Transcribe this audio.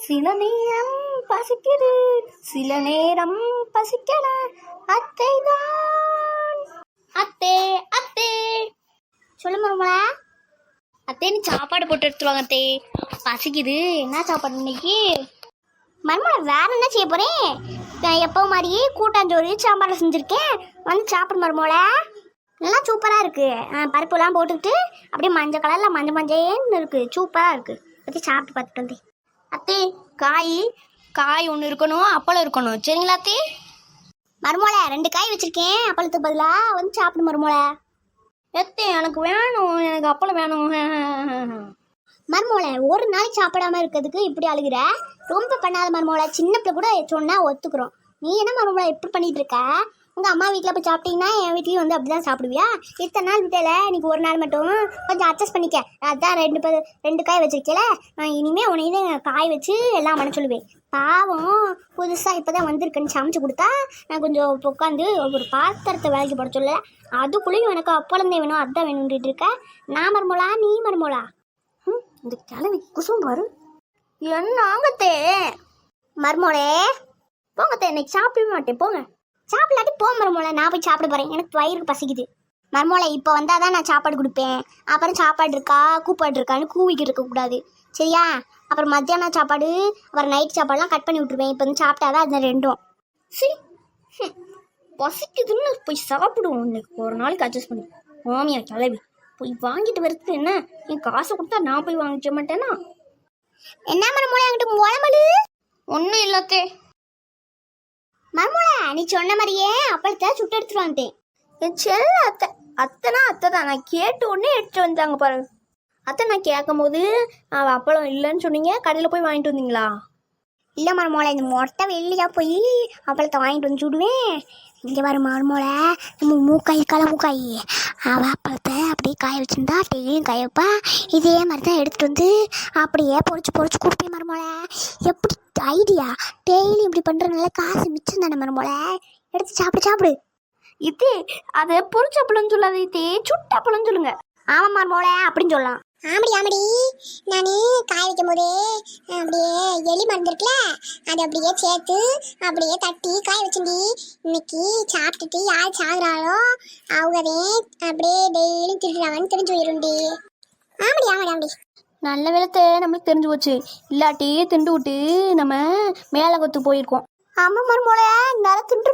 சில நேரம் பசிக்குது சில நேரம் பசிக்கல. அத்தை தான் அத்தே. அத்தே சொல்லுங்க அத்தே அத்தேன்னு சாப்பாடு போட்டு எடுத்துருவாங்க அத்தே. பசிக்குது. என்ன சாப்பாடு இன்னைக்கு? மருமலை வேற என்ன செய்ய போறேன் நான் எப்போ மாதிரியே கூட்டாஞ்சோறு சாம்பார் செஞ்சுருக்கேன். வந்து சாப்பிடு மருமலை நல்லா சூப்பராக இருக்கு. ஆ, பருப்புலாம் போட்டுக்கிட்டு அப்படியே மஞ்சள் கலரில் மஞ்சள் மஞ்சேன்னு இருக்கு. சூப்பராக இருக்கு. பற்றி சாப்பிட்டு பார்த்துட்டு வந்தேன் அத்தே காய் காய் ஒன்று இருக்கணும் அப்பளம் இருக்கணும். சரிங்களா அத்தே? மருமலை ரெண்டு காய் வச்சிருக்கேன். அப்பளத்துக்கு பதிலாக வந்து சாப்பிடு மருமலை எத்தே எனக்கு வேணும் எனக்கு அப்பளம் வேணும். மர்மோளை ஒரு நாளைக்கு சாப்பிடாம இருக்கிறதுக்கு இப்படி அழுகுற? ரொம்ப பண்ணாத மர்மோளை சின்ன பிள்ளை கூட சொன்னா ஒத்துக்கிறோம். நீ என்ன மர்மோளை எப்படி பண்ணிட்டு இருக்க? உங்கள் அம்மா வீட்டில் போய் சாப்பிட்டீங்கன்னா என் வீட்லேயும் வந்து அப்படிதான் சாப்பிடுவியா? இத்தனை நாள் விட்டல இன்னைக்கு ஒரு நாள் மட்டும். கொஞ்சம் அட்ஜஸ்ட் பண்ணிக்க. அதான் ரெண்டு பேர் ரெண்டு காய் வச்சிருக்கல. நான் இனிமேல் உனையே காய் வச்சு எல்லாம் பண்ண சொல்லுவேன். பாவம் புதுசாக இப்போ தான் வந்திருக்குன்னு சமைச்சு கொடுத்தா நான் கொஞ்சம் உட்காந்து ஒரு பாத்திரத்தை வேலைக்கு போட சொல்ல அதுக்குள்ளேயும் எனக்கு அப்பளந்தே வேணும் அதான் வேணும்ட்டு இருக்க. நான் மருமோளா நீ மருமோளா? ம், இந்த கிழவி குசும் பாரு. என்னங்கத்தே? மருமோளே போங்கத்தே இன்னைக்கு சாப்பிடவே மாட்டேன் போங்க. சாப்பிடலாட்டி போக மருமோளை நான் போய் சாப்பிட போறேன். எனக்கு வயிறு பசிக்குது. மர்மோலை இப்போ வந்தால் தான் நான் சாப்பாடு கொடுப்பேன். அப்புறம் சாப்பாடு இருக்கா? கூப்பாடு இருக்கான்னு கூவிக்கிட்டு இருக்கக்கூடாது சரியா? அப்புறம் மத்தியானம் சாப்பாடு அப்புறம் நைட் சாப்பாடுலாம் கட் பண்ணி விட்ருவேன் இப்போ வந்து சாப்பிட்டாதான் அது ரெண்டும். சரி. பசிக்குதுன்னு போய் சாப்பிடுவோம். இன்னைக்கு ஒரு நாளைக்கு அட்ஜஸ்ட் பண்ணி. மாமியா கிளவி. போய் வாங்கிட்டு வரதுக்கு என்ன? என் காசை கொடுத்தா நான் போய் வாங்கிக்க மாட்டேனா? என்ன மரமூலை அங்கிட்டு உடம்பு ஒன்றும் இல்லாத்தே மரமூலை நீ சொன்ன மாதிரியே அப்பளத்தை சுட்டு எடுத்துட்டு வந்துட்டேன். என் செல்ல அத்தை. தான் நான் கேட்ட உடனே எடுத்துட்டு வந்தாங்க பாருங்க அத்தை நான் கேட்கும் போது அப்பளம் இல்லைன்னு சொன்னீங்க. கடையில் போய் வாங்கிட்டு வந்தீங்களா? இல்லை மருமோளை இந்த மொட்டை வெளியாக போய் அப்பளத்தை வாங்கிட்டு வந்து சுடுவேன். இங்கே வர மருமோளை நம்ம மூக்காய் கல மூக்காய் அவள் அப்பளத்தை அப்படியே காய வச்சுருந்தா டெய்லியும் காய வைப்பா. இதே மாதிரி தான் எடுத்துகிட்டு வந்து அப்படியே பொறிச்சு பொறிச்சு கொடுப்பேன் மருமோளை. எப்படி ஐடியா? டெய்லி இப்படி பண்ணுறதுனால காசு மிச்சம் தானே மருமோளை? எடுத்து சாப்பிடு சாப்பிடு. இது அதை பொறிச்ச அப்பளம் சொல்லாத இதே சுட்ட அப்பளம் சொல்லுங்க. ஆமாம் மருமோளை அப்படின்னு சொல்லலாம். ஆமடி ஆமடி. நான் காய வைக்கும் போதே அப்படியே எலி மருந்து இருக்குல்ல அதை அப்படியே சேர்த்து அப்படியே தட்டி காய வச்சுடி இன்னைக்கு சாப்பிட்டுட்டு யார் சாகுறாளோ அவங்கதே அப்படியே டெய்லியும் திருடுறாங்கன்னு தெரிஞ்சு போயிருண்டி ஆமடி ஆமடி ஆமடி. நல்ல வேலத்தை நம்மளுக்கு தெரிஞ்சு போச்சு. இல்லாட்டி திண்டு விட்டு நம்ம மேலே கொத்து போயிருக்கோம். ஆமாம் மருமோளை நல்லா திண்டு